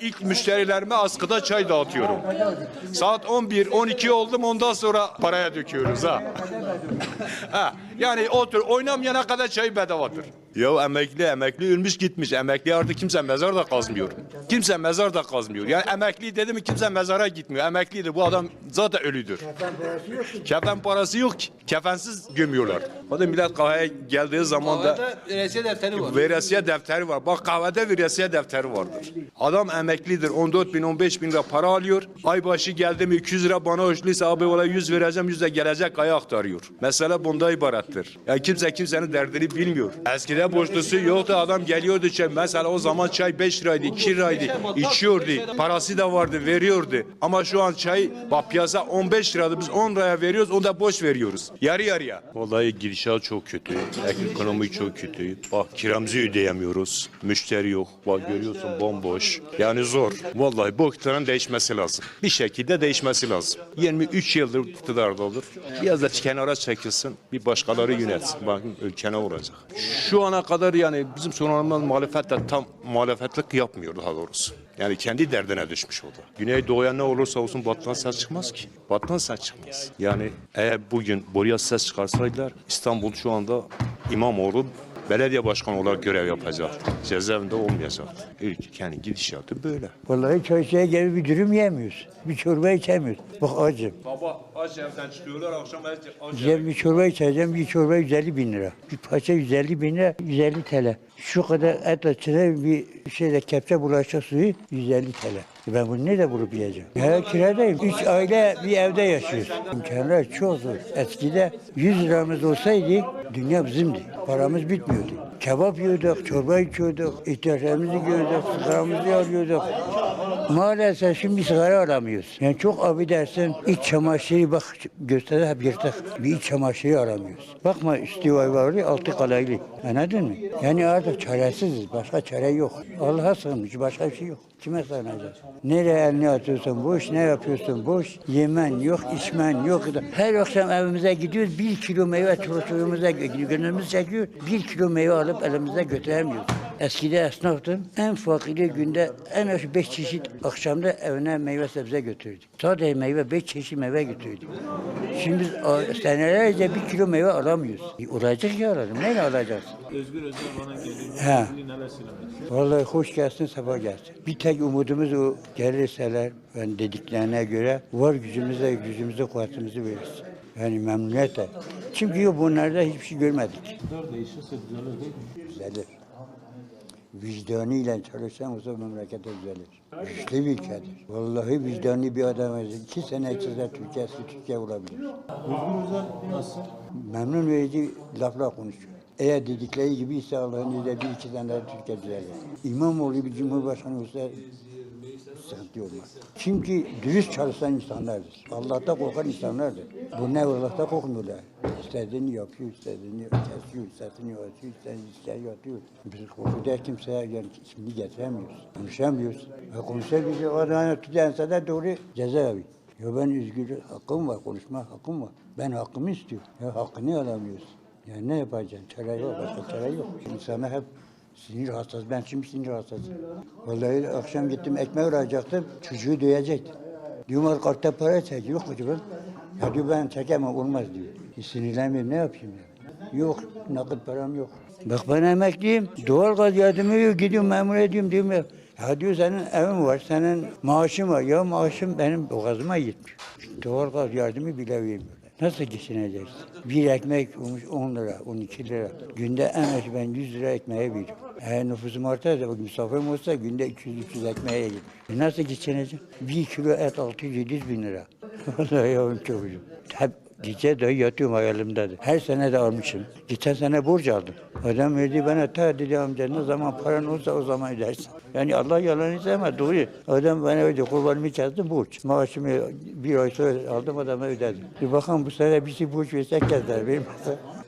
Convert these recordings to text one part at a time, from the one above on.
İlk müşterilerime askıda çay dağıtıyorum. Saat 11-12 oldum ondan sonra paraya döküyoruz ha. Ha. Yani otur oynamayana kadar çay bedavadır. Ya emekli emekli ölmüş gitmiş. Emekli artık kimse mezar da kazmıyor. Kimse mezar da kazmıyor. Yani emekli dedi mi kimse mezara gitmiyor. Emekliydi bu adam zaten ölüdür. Kefen parası yok ki. Kefensiz gömüyorlar. O da millet kahveye geldiği zaman da veresiye defteri var. Veresiye defteri var. Bak kahvede veresiye defteri vardır. Adam emeklidir. 14 bin 15 bin lira para alıyor. Ay başı geldi mi 200 lira bana hoşluysa abi valla 100 vereceğim 100 de gelecek aya aktarıyor. Mesele bunda ibarettir. Yani kimse kimsenin derdini bilmiyor. Eskiden borçlusu yoktu adam geliyordu çay. Mesela o zaman çay 5 liraydı 2 liraydı. içiyordu. Parası da vardı veriyordu. Ama şu an çay bak piyasa 15 liradı biz 10 liraya veriyoruz onu da boş veriyoruz. Yarı yarıya. Vallahi gidişat çok kötü. Ekonomi çok kötü. Bak kiramızı ödeyemiyoruz. Müşteri yok. Bak görüyorsun bomboş. Yani zor. Vallahi bu iktidarın değişmesi lazım. Bir şekilde değişmesi lazım. 23 yıldır iktidarda olur. Biraz da kenara çekilsin. Bir başkaları yönetsin. Bakın ülke ne olacak. Şu ana kadar yani bizim sorunlarımız muhalefet de tam muhalefetlik yapmıyor daha doğrusu. Yani kendi derdine düşmüş oldu. Güneydoğu'ya ne olursa olsun batıdan ses çıkmaz ki. Batıdan ses çıkmaz. Yani eğer bugün buraya ses çıkarsaydılar İstanbul şu anda İmamoğlu belediye başkanı olarak görev yapacak. Cezaevinde olmayacak. Ülkenin gidişatı böyle. Vallahi çarşıya gelip bir dürüm yemiyoruz. Bir çorba içemiyoruz. Bak acım. Baba aç evden çıkıyorlar akşam aç Güzel bir çorba içeceğim. Bir çorba 150 bin lira. Bir parça 150 bin lira, 150 TL. Şu kadar et açına bir şeyde kepçe bulaşık suyu 150 TL. Ben bunu nerede bulup yiyeceğim? Ya kiradayım. Üç aile bir evde yaşıyoruz. İmkanlar çok zor. Eskide 100 liramız olsaydı dünya bizimdi. Paramız bitmiyordu. Kebap yiyorduk, çorba içiyorduk, ihtiyaçlarımızı görüyorduk, sigaramızı alıyorduk. Maalesef şimdi sigara alamıyoruz. Yani çok abi dersin iç çamaşırı bak gösteri hep yırtık. Bir iç çamaşırı alamıyoruz. Bakma üstü vay var altı kalaylı. Anladın mı? Yani artık çaresiziz. Başka çare yok. Allah'a sığınmış. Başka bir şey yok. Kime sığınacağız? Nereye elini atıyorsun boş, ne yapıyorsun boş. Yemen yok, içmen yok. Her akşam evimize gidiyoruz. Bir kilo meyve çocuğumuza gönlümüz çekiyor. Bir kilo meyve alıp elimize götüremiyoruz. Eskide esnaftım. En fakiri günde en az beş çeşit akşamda evine meyve sebze götürdük. Sadece meyve, beş çeşit meyve götürdük. Şimdi biz senelerce bir kilo meyve alamıyoruz. E, olacak ya alalım. Neyle alacağız? Özgür Özel bana geldi. He. Şimdi neler söylemek Vallahi hoş gelsin, sefa gelsin. Bir tek umudumuz o gelirseler, ben dediklerine göre var gücümüze, gücümüze, kuvvetimizi verirsin. Yani memnuniyetle. Çünkü bunlarda hiçbir şey görmedik. İktidar değişirse düzelir değil mi? Düzelir. Vicdanıyla çalışan olsa memlekete düzelir. Güçlü bir ülkedir. Vallahi vicdanlı bir adam. İki sene içinde Türkiye'si Türkiye olabilir. Özel nasıl? Memnun verici laflar konuşuyor. Eğer dedikleri gibi ise Allah'ın izniyle bir iki daha Türkiye düzelir. İmamoğlu bir cumhurbaşkanı olsa sıkıntı olmaz. Çünkü dürüst çalışan insanlardır. Allah'ta korkan insanlardır. Bu ne Allah'ta korkmuyorlar. İstediğini yapıyor, istediğini kesiyor, istediğini atıyor, istediğini isteği atıyor. Biz korkuda kimseye yani şimdi getiremiyoruz. Konuşamıyoruz. Ve konuşabilecek adamı tutarsa da doğru cezaevi. Ya ben üzgünüm, hakkım var, konuşma hakkım var. Ben hakkımı istiyorum. Ya hakkını alamıyoruz. Yani ne yapacaksın? Çare yok, başka çare yok. İnsana hep sinir hastası. Ben şimdi sinir hastasıyım. Vallahi akşam gittim ekmek arayacaktım. Çocuğu dövecektim. Diyorum kartta para çek. Yok diyor. Ya diyor ben çekemem olmaz diyor. E, sinirlenmiyorum ne yapayım ya. Yok nakit param yok. Bak ben emekliyim. Doğal gaz yardımı yok. Gidiyorum memur ediyorum diyorum ya. Ya diyor senin evin var, senin maaşın var. Ya maaşım benim boğazıma yetmiyor. Doğal gaz yardımı bile vermiyorlar. Nasıl geçineceğiz? Bir ekmek olmuş 10 lira, 12 lira. Günde en az ben 100 lira ekmeğe veriyorum. Eğer nüfusum artarsa, bak misafirim olsa günde 200-300 ekmeğe gidiyor. E nasıl geçineceğim? Bir kilo et 600-700 bin lira. Vallahi yavrum çocuğum. Hep gece dahi yatıyorum hayalimdedir. Her sene de almışım. Geçen sene borç aldım. Adam verdi bana ta dedi amca ne zaman paran olsa o zaman ödersin. Yani Allah yalan istemez doğru. Adam bana ödedi kurbanımı kestim borç. Maaşımı bir ay sonra aldım adama ödedim. Bir bakalım bu sene bir şey borç versek keser. Benim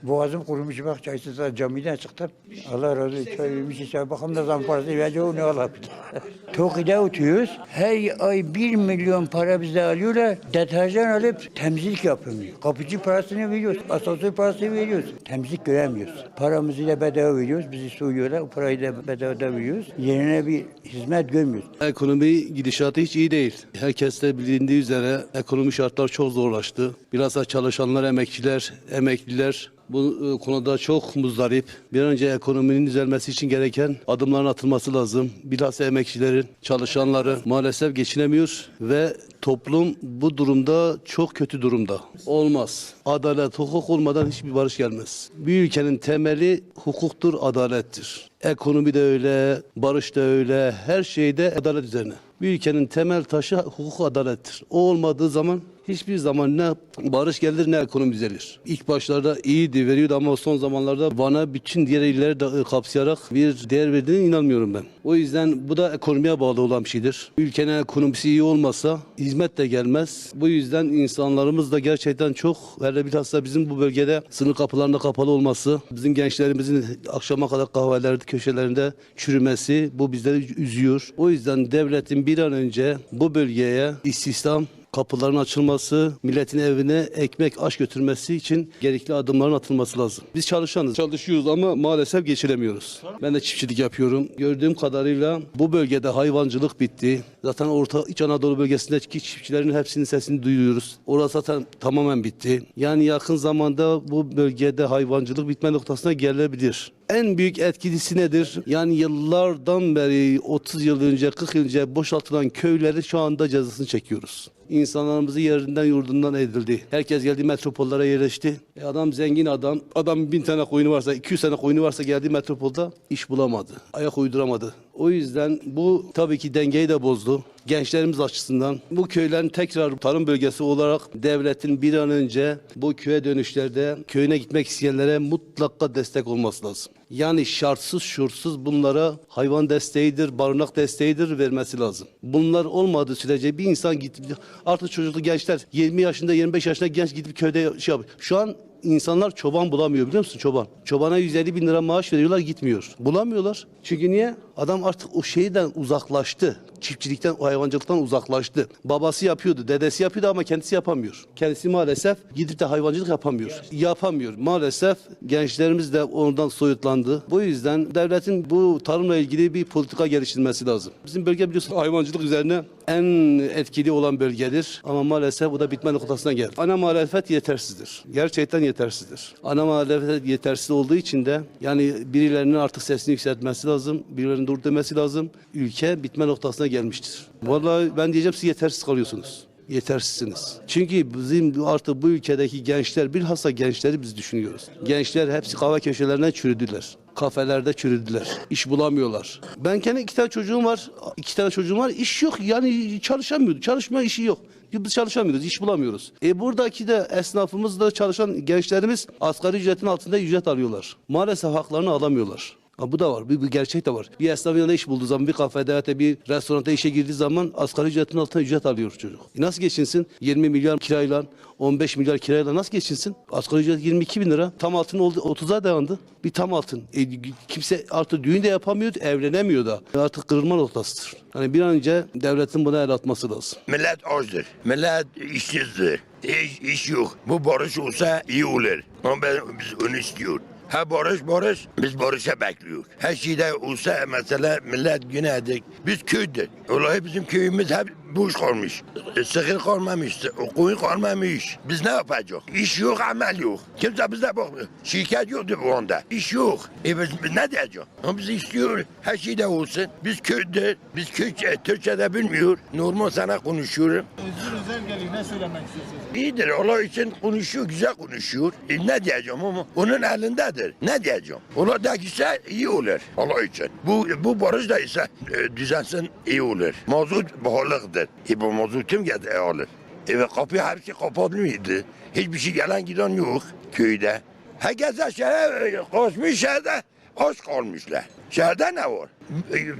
boğazım kurumuş bak çaysız camiden çıktım. Allah razı olsun çay vermiş işte bakalım ne zaman parası verecek onu alabilir. Tokyo'da oturuyoruz. Her ay bir milyon para bize alıyorlar. Deterjan alıp temizlik yapıyoruz. Kapıcı parasını veriyoruz. Asansör parasını veriyoruz. Temizlik göremiyoruz. Paramızı da bedava veriyoruz. Bizi soyuyorlar. O parayı da bedava da veriyoruz. Yerine bir hizmet görmüyoruz. Ekonomi gidişatı hiç iyi değil. Herkes de bilindiği üzere ekonomi şartlar çok zorlaştı. Bilhassa çalışanlar, emekçiler, emekliler bu e, konuda çok muzdarip. Bir önce ekonominin düzelmesi için gereken adımların atılması lazım. Bilhassa emekçilerin, çalışanları maalesef geçinemiyor ve toplum bu durumda çok kötü durumda. Olmaz. Adalet, hukuk olmadan hiçbir barış gelmez. Bir ülkenin temeli hukuktur, adalettir. Ekonomi de öyle, barış da öyle, her şeyde adalet üzerine. Bir ülkenin temel taşı hukuk adalettir. O olmadığı zaman hiçbir zaman ne barış gelir ne ekonomi düzelir. İlk başlarda iyiydi, veriyordu ama son zamanlarda bana bütün diğer illeri de kapsayarak bir değer verdiğine inanmıyorum ben. O yüzden bu da ekonomiye bağlı olan bir şeydir. Ülkenin ekonomisi iyi olmasa hizmet de gelmez. Bu yüzden insanlarımız da gerçekten çok, hele bilhassa bizim bu bölgede sınır kapılarında kapalı olması, bizim gençlerimizin akşama kadar kahvelerde, köşelerinde çürümesi bu bizleri üzüyor. O yüzden devletin bir an önce bu bölgeye istihdam kapıların açılması, milletin evine ekmek, aş götürmesi için gerekli adımların atılması lazım. Biz çalışanız, çalışıyoruz ama maalesef geçiremiyoruz. Ben de çiftçilik yapıyorum. Gördüğüm kadarıyla bu bölgede hayvancılık bitti. Zaten Orta İç Anadolu bölgesindeki çiftçilerin hepsinin sesini duyuyoruz. Orası zaten tamamen bitti. Yani yakın zamanda bu bölgede hayvancılık bitme noktasına gelebilir. En büyük etkisi nedir? Yani yıllardan beri 30 yıl önce 40 yıl önce boşaltılan köyleri şu anda cezasını çekiyoruz. İnsanlarımızı yerinden yurdundan edildi. Herkes geldi metropollere yerleşti. E adam zengin adam. Adam bin tane koyunu varsa, 200 tane koyunu varsa geldi metropolda iş bulamadı. Ayak uyduramadı. O yüzden bu tabii ki dengeyi de bozdu. Gençlerimiz açısından bu köylerin tekrar tarım bölgesi olarak devletin bir an önce bu köye dönüşlerde köyüne gitmek isteyenlere mutlaka destek olması lazım. Yani şartsız şurtsuz bunlara hayvan desteğidir, barınak desteğidir vermesi lazım. Bunlar olmadığı sürece bir insan gidip artık çocuklu gençler 20 yaşında 25 yaşında genç gidip köyde şey yapıyor. Şu an insanlar çoban bulamıyor biliyor musun çoban? Çobana 150 bin lira maaş veriyorlar gitmiyor. Bulamıyorlar. Çünkü niye? Adam artık o şeyden uzaklaştı. Çiftçilikten, o hayvancılıktan uzaklaştı. Babası yapıyordu, dedesi yapıyordu ama kendisi yapamıyor. Kendisi maalesef gidip de hayvancılık yapamıyor. Yapamıyor. Maalesef gençlerimiz de ondan soyutlandı. Bu yüzden devletin bu tarımla ilgili bir politika geliştirmesi lazım. Bizim bölge biliyorsun hayvancılık üzerine en etkili olan bölgedir. Ama maalesef bu da bitme noktasına geldi. Ana muhalefet yetersizdir. Gerçekten yetersizdir. Ana muhalefet yetersiz olduğu için de yani birilerinin artık sesini yükseltmesi lazım. Birilerinin dur demesi lazım. Ülke bitme noktasına gelmiştir. Vallahi ben diyeceğim siz yetersiz kalıyorsunuz. Yetersizsiniz. Çünkü bizim artık bu ülkedeki gençler bilhassa gençleri biz düşünüyoruz. Gençler hepsi kahve köşelerine çürüdüler. Kafelerde çürüdüler. İş bulamıyorlar. Ben kendi iki tane çocuğum var. iki tane çocuğum var. İş yok. Yani çalışamıyordu. Çalışma işi yok. Biz çalışamıyoruz, iş bulamıyoruz. E buradaki de esnafımız da çalışan gençlerimiz asgari ücretin altında ücret alıyorlar. Maalesef haklarını alamıyorlar. Bu da var. Bir, bir gerçek de var. Bir esnaf yanında iş bulduğu zaman bir kafede ya da bir restoranda işe girdiği zaman asgari ücretin altında ücret alıyor çocuk. E nasıl geçinsin? 20 milyar kirayla 15 milyar kirayla nasıl geçinsin? Asgari ücret 22 bin lira. Tam altın oldu 30'a dayandı. Bir tam altın. E, kimse artık düğün de yapamıyor, evlenemiyor da. E, artık kırılma noktasıdır. Hani bir an önce devletin buna el atması lazım. Millet açtır. Millet işsizdir. İş, iş yok. Bu barış olsa iyi olur. Ama ben, biz onu istiyoruz. Ha barış barış, biz barışa bekliyoruz. Her şeyde olsa mesela millet günedik. Biz köydür. Vallahi bizim köyümüz hep boş kalmış. Sıkır kalmamış, koyun kalmamış. Biz ne yapacağız? İş yok, amel yok. Kimse bize bakmıyor. Şirket yoktu bu anda. İş yok. E biz, biz ne diyeceğiz? Ama biz istiyoruz. Her şeyde olsun. Biz köyde, biz köy, Türkçe'de bilmiyor. Normal sana konuşuyorum. Özgür Özel geliyor. Ne söylemek istiyorsunuz? İyidir. Allah için konuşuyor, güzel konuşuyor. E ne diyeceğim ama onun elindedir. Ne diyeceğim? Ola da gitse iyi olur Allah için. Bu bu barış da ise e, düzensin iyi olur. Mazot pahalıdır. E bu mazot kim getir alır? E ve kapı hepsi kapatılıydı. Hiçbir şey gelen giden yok köyde. Herkese şehre koşmuş şehirde aç kalmışlar. Şehirde ne var?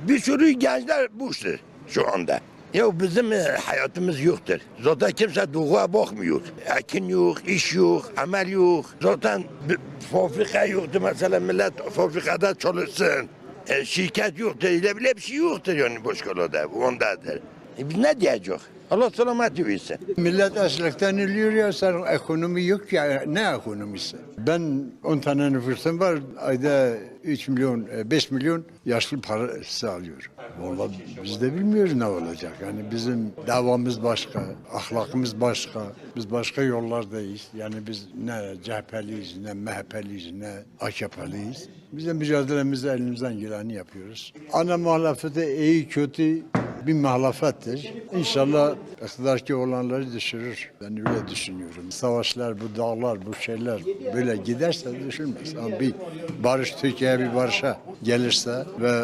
Bir sürü gençler boştur şu anda. Ya bizim e, hayatımız yoktur. Zaten kimse doğuya bakmıyor. Ekin yok, iş yok, amel yok. Zaten fabrika yoktu mesela millet fabrikada çalışsın. E, şirket yoktur, öyle bile bir şey yoktur yani Boşkola'da, ondadır. E biz ne diyeceğiz? Allah selameti versin. Millet açlıktan ölüyor ya sen ekonomi yok ya ne ekonomisi? Ben 10 tane nüfusum var ayda 3 milyon 5 milyon yaşlı parası alıyorum. Vallahi biz de bilmiyoruz ne olacak. Yani bizim davamız başka, ahlakımız başka. Biz başka yollardayız. Yani biz ne CHP'liyiz, ne MHP'liyiz, ne AKP'liyiz. Biz de mücadelemizi elimizden geleni yapıyoruz. Ana muhalefeti iyi kötü bir muhalefettir. İnşallah iktidardaki olanları düşürür. Ben öyle düşünüyorum. Savaşlar, bu dağlar, bu şeyler böyle giderse düşürmez. Ama bir barış, Türkiye'ye bir barışa gelirse ve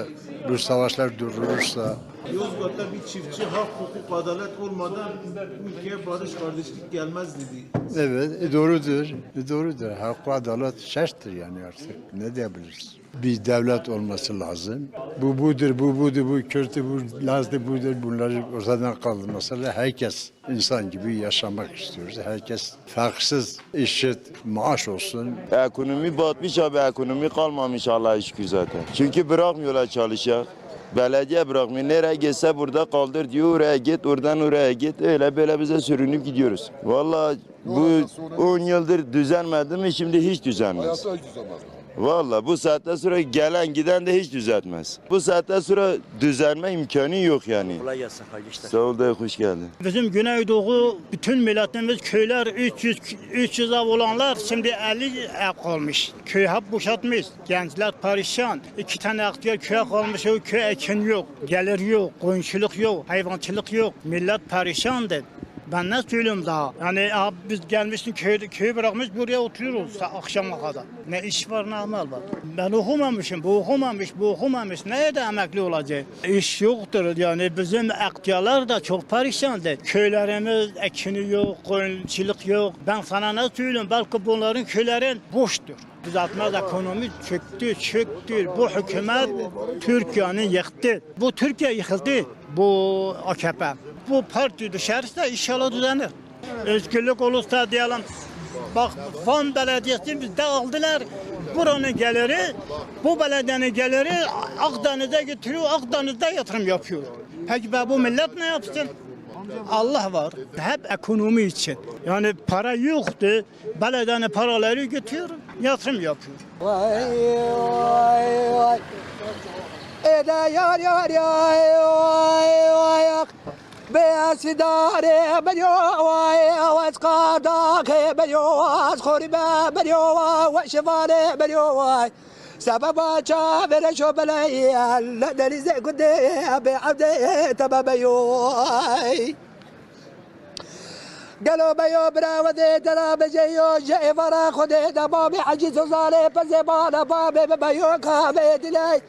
bu savaşlar durdurursa Yozgat'ta bir çiftçi hak, hukuk, adalet olmadan ülkeye barış, kardeşlik gelmez dedi. Evet, e, doğrudur. E, doğrudur. Hak ve adalet şarttır yani artık. Ne diyebiliriz? Bir devlet olması lazım. Bu budur, bu budur, bu kötü, bu lazdı, budur. Bunları ortadan kaldırması lazım. Herkes insan gibi yaşamak istiyoruz. Herkes farksız, eşit, maaş olsun. Ekonomi batmış abi ekonomi kalmamış Allah'a şükür zaten. Çünkü bırakmıyorlar çalışacak. Belediye bırakmıyor. Nereye gitse burada kaldır diyor. Oraya git, oradan oraya git. Öyle böyle bize sürünüp gidiyoruz. Vallahi bu 10 yıldır düzelmedi mi şimdi hiç düzelmez. Vallahi bu saatten sonra gelen giden de hiç düzeltmez. Bu saatten sonra düzelme imkanı yok yani. Kolay gelsin kardeşler. Sağ ol da hoş geldin. Bizim Güneydoğu bütün milletimiz köyler 300 300 ev olanlar şimdi 50 ev kalmış. Köy hep boşaltmış. Gençler perişan. İki tane ihtiyar köye kalmış. O köy ekin yok. Gelir yok. Koyunçuluk yok. Hayvancılık yok. Millet perişandır. Ben ne söyleyeyim daha? Yani abi biz gelmişsin köyü, köyü bırakmış buraya oturuyoruz akşama kadar. Ne iş var ne amel var. Ben okumamışım, bu okumamış, bu okumamış. Neye de emekli olacak? İş yoktur yani bizim ihtiyarlar da çok perişandır. Köylerimiz ekini yok, koyunçuluk yok. Ben sana ne söyleyeyim? Belki bunların köylerin boştur. Düzeltmez ekonomi çöktü, çöktü. Bu hükümet Türkiye'nin yıktı. Bu Türkiye yıkıldı. Bu AKP. Bu parti düşerse inşallah düzenir. Özgürlük olursa diyelim. Bak Van Belediyesi bizde aldılar. Buranın geliri, bu belediyenin geliri Akdeniz'e getiriyor, Akdeniz'de yatırım yapıyor. Peki be bu millet ne yapsın? Allah var. Hep ekonomi için. Yani para yoktu. Belediyenin paraları götürüyor, yatırım yapıyor. Vay vay vay. Ede yar yar yar vay vay. بسداري بليواي واسقاداكي بليواي خربا بليواي وشفاري بليواي سببا شابر شبلي لدري زي قدي أبي عبدي تبابيوي. قالوا بيو برا ودي ترى بجيو جاي فرا خدي دبابي حجي صالي بزبالة بابي بيو كابي دلي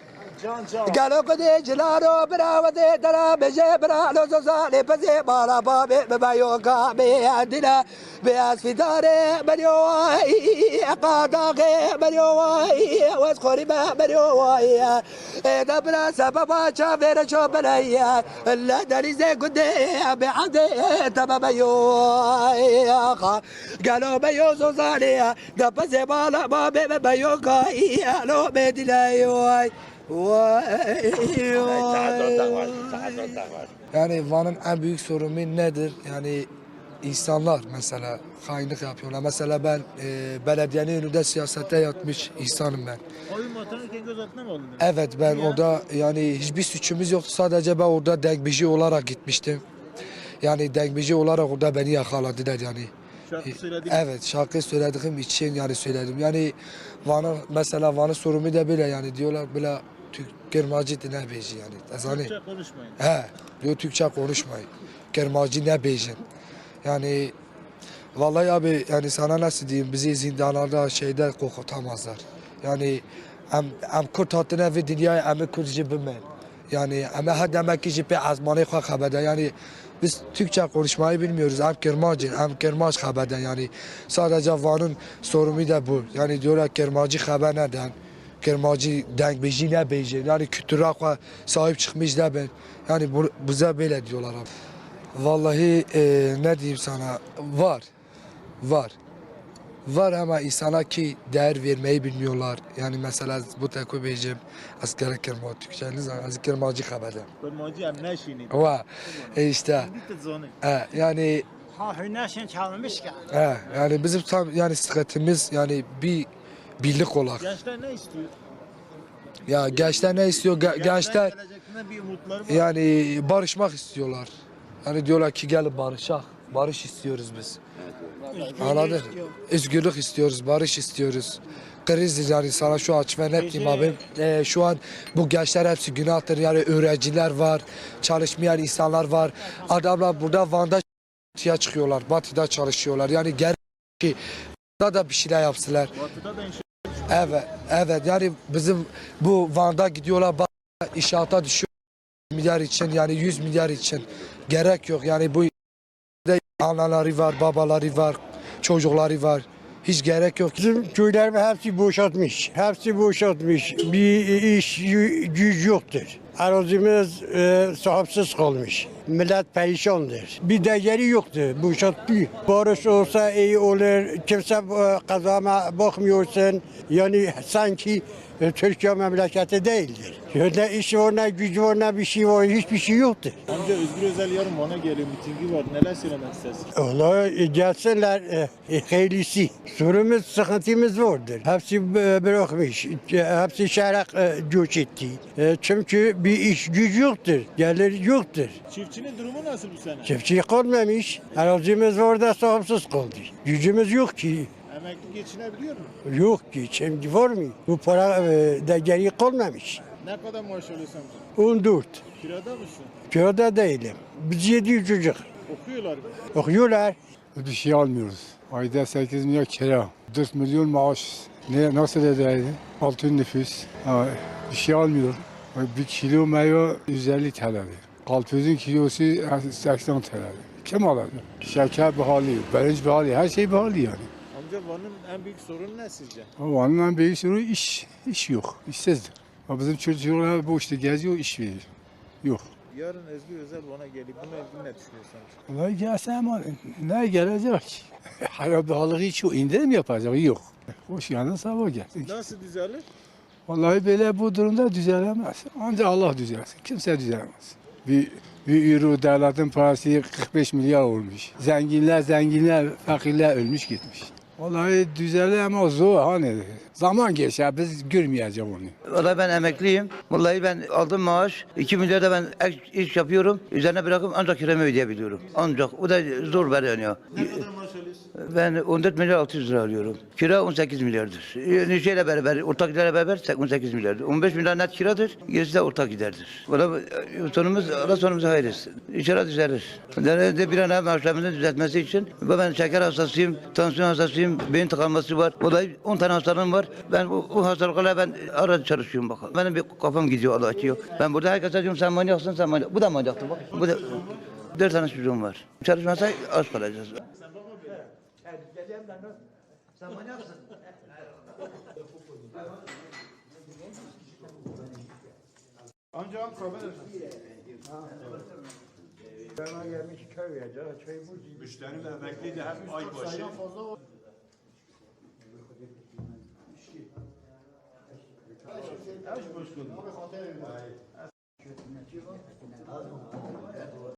قالوا قد جلالو براودي ترى بجي برالو زوزالي بزي بارا بابي ببايو كابي عندنا بياس في داري بريوائي قاداغي بريوائي واسخوري ما بريوائي دبرا سببا شافير شوبري لا داري زي قدي بعدي تبا بيوائي قالوا بيو زوزالي دبزي بارا بابي ببايو كاي لو بدي لايوائي Yani Van'ın en büyük sorunu nedir? Yani insanlar mesela hainlik yapıyorlar. Mesela ben e, belediyenin önünde siyasette yatmış insanım ben. Oyun vatanı gözaltına mı alınır? Evet ben orada yani hiçbir suçumuz yoktu. Sadece ben orada degbici olarak gitmiştim. Yani degbici olarak orada beni yakaladılar yani. Şarkı söyledik. Evet şarkı söylediğim için yani söyledim. Yani Van'ın mesela Van'ın sorunu da böyle yani diyorlar böyle Türk Germacı ne beji yani. Ezani. Türkçe konuşmayın. He, diyor Türkçe konuşmayın. Germacı ne bejin. Yani vallahi abi yani sana nasıl diyeyim bizi zindanlarda şeyde kokutamazlar. Yani em, em Kürt hatine ve dünyayı em Kürt jibimen. Yani em her demek ki jibi azmanı kabede. Yani biz Türkçe konuşmayı bilmiyoruz. Em Kermacı, em Kermac kabeden. Yani sadece Van'ın sorunu da bu. Yani diyorlar Kermacı haber neden? Kermacı denk beji ne beji. Yani kültüre kwa sahip çıkmış da ben. Yani bu, bize böyle diyorlar abi. Vallahi e, ne diyeyim sana var. Var. Var ama insana ki değer vermeyi bilmiyorlar. Yani mesela bu teko beyeceğim askere kirma Türkçeniz zaman asker macı kabede. Kurmacı hem ne şini. Ama e işte e, yani Ha hünersin çalmış ki. e, yani bizim tam yani sıkıntımız yani bir birlik olarak. Gençler ne istiyor? Ya gençler ne istiyor? Ge- gençler bir umutları var. yani barışmak istiyorlar. Yani diyorlar ki gelin barışak. Barış istiyoruz biz. Anladın? Özgürlük istiyoruz, barış istiyoruz. Kriz yani sana şu aç ve net diyeyim abi. Ee, şu an bu gençler hepsi günahtır. Yani öğrenciler var, çalışmayan insanlar var. Adamlar burada Van'da batıya çıkıyorlar, batıda çalışıyorlar. Yani gel ki da da bir şeyler yapsınlar. Batı'da da inşallah Evet, evet. Yani bizim bu Van'da gidiyorlar, inşaata düşüyor milyar için yani 100 milyar için gerek yok. Yani bu de anaları var, babaları var, çocukları var. Hiç gerek yok. Bizim köylerimiz hepsi boşaltmış. Hepsi boşaltmış. Bir iş gü- güç yoktur. Arazimiz e, sahipsiz kalmış. Millet perişandır. Bir değeri yoktur. Boşalttı. Barış olsa iyi olur. Kimse e, kazama bakmıyorsun. Yani sanki Türkiye memleketi değildir. Ne iş var, ne gücü var, ne bir şey var. Hiçbir şey yoktur. Amca Özgür Özel yarın Van'a geliyor. Mitingi var. Neler söylemek istersin? Allah e, gelsinler e, e, hayırlısı. Sorumuz, sıkıntımız vardır. Hepsi e, bırakmış. E, Hepsi şehre e, göç etti. E, Çünkü bir iş gücü yoktur. Gelir yoktur. Çiftçinin durumu nasıl bu sene? Çiftçi kalmamış. Arazimiz var da sahipsiz kaldı. Gücümüz yok ki. Emekli geçinebiliyor mu? Yok ki. Şimdi var mı? Bu para e, da geri kalmamış. Ne kadar maaş alıyorsun amca? 14. Kirada mısın? Köyde değilim. Biz yedi çocuk. Okuyorlar mı? Okuyorlar. Bir şey almıyoruz. Ayda 8 milyon kira. 4 milyon maaş. Ne, nasıl edeydi? Altın nüfus. Ha, bir şey almıyor. Bir kilo meyve 150 TL'dir. Karpuzun kilosu 80 TL'dir. Kim alacak? Şeker pahalı, pirinç pahalı, her şey pahalı yani. Amca Van'ın en büyük sorunu ne sizce? Onun en büyük sorunu iş. İş yok, işsizdir. Ama bizim çocuklar boşta geziyor, iş veriyor. Yok. Yarın Özgür Özel Van'a geliyor. Bununla ilgili ne düşünüyorsun amca? Olay gelse ama ne gelecek? Hayat pahalılığı hiç yok. İndirim yapacak, yok. Hoş geldin, sabah geldin. Nasıl düzelir? Vallahi böyle bu durumda düzelemez. Ancak Allah düzelsin. Kimse düzelemez. Bir, bir euro devletin parası 45 milyar olmuş. Zenginler zenginler, fakirler ölmüş gitmiş. Vallahi düzelir ama zor hani. Zaman geçer biz görmeyeceğiz onu. Vallahi ben emekliyim. Vallahi ben aldım maaş. 2 milyar da ben ek iş yapıyorum. Üzerine bırakıp ancak kiramı ödeyebiliyorum. Ancak o da zor veriyor. Ne kadar maaş alıyorsun? Ben 14 milyar 600 lira alıyorum. Kira 18 milyardır. Yani şeyle beraber, ortaklarla beraber 18 milyardır. 15 milyar net kiradır. Gerisi de ortak giderdir. Valla e, sonumuz, Allah sonumuzu hayır etsin. İnşallah düzelir. Bir an evvel maaşlarımızın düzeltmesi için ben şeker hastasıyım, tansiyon hastasıyım, beyin tıkanması var. Vallahi 10 tane hastalığım var. Ben bu, bu hastalıklarla ben arada çalışıyorum bakalım. Benim bir kafam gidiyor Allah açıyor. Ben burada herkese diyorum sen manyaksın, sen manyak. Bu da manyaktır bak. Bu da Dört tane çocuğum var. Çalışmazsa aç kalacağız. Amcam haber Müşterim emekli de hep ay başı. Hoş bulduk.